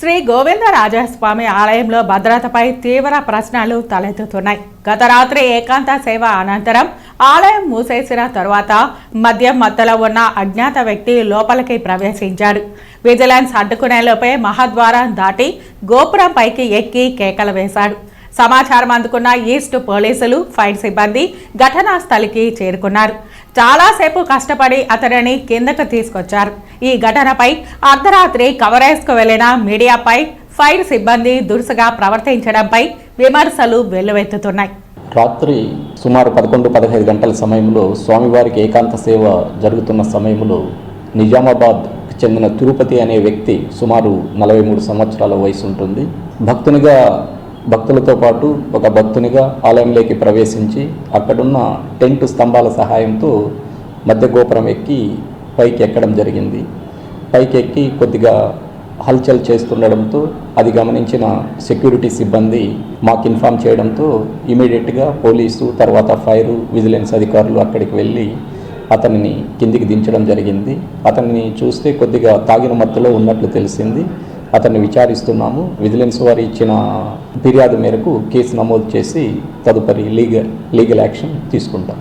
శ్రీ గోవిందరాజస్వామి ఆలయంలో భద్రతపై తీవ్ర ప్రశ్నలు తలెత్తుతున్నాయి. గత రాత్రి ఏకాంత సేవ అనంతరం ఆలయం మూసేసిన తరువాత మద్యం మధ్యలో ఉన్న అజ్ఞాత వ్యక్తి లోపలికి ప్రవేశించాడు. విజిలెన్స్ అడ్డుకునేలోపే మహాద్వారం దాటి గోపురం పైకి ఎక్కి కేకలు వేశాడు. సమాచారం అందుకున్న ఈస్ట్ పోలీసులు ఫైర్ సిబ్బంది ఘటనా స్థలికి చేరుకున్నారు. చాలాసేపు కష్టపడి అతడిని కిందకు తీసుకొచ్చారు. ఈ ఘటనపై అర్ధరాత్రి కవరేజ్కు వెళ్ళిన మీడియాపై ఫైర్ సిబ్బంది దురుసుగా ప్రవర్తించడంపై విమర్శలు వెల్లువెత్తుతున్నాయి. రాత్రి సుమారు పదకొండు పదహైదు గంటల సమయంలో స్వామివారికి ఏకాంత సేవ జరుగుతున్న సమయంలో నిజామాబాద్ చెందిన తిరుపతి అనే వ్యక్తి సుమారు నలభై మూడు సంవత్సరాల వయసు ఉంటుంది. భక్తునిగా భక్తులతో పాటు ఒక భక్తునిగా ఆలయంలోకి ప్రవేశించి అక్కడున్న టెంట్ స్తంభాల సహాయంతో మధ్య గోపురం ఎక్కి పైకి ఎక్కడం జరిగింది. పైకి ఎక్కి కొద్దిగా హల్చల్ చేస్తుండడంతో అది గమనించిన సెక్యూరిటీ సిబ్బంది మాకు ఇన్ఫామ్ చేయడంతో ఇమీడియట్గా పోలీసు తర్వాత ఫైరు విజిలెన్స్ అధికారులు అక్కడికి వెళ్ళి అతనిని కిందికి దించడం జరిగింది. అతన్ని చూస్తే కొద్దిగా తాగిన మత్తులో ఉన్నట్లు తెలిసింది. అతన్ని విచారిస్తున్నాము. విజిలెన్స్ వారు ఇచ్చిన ఫిర్యాదు మేరకు కేసు నమోదు చేసి తదుపరి లీగల్ లీగల్ యాక్షన్ తీసుకుంటాం.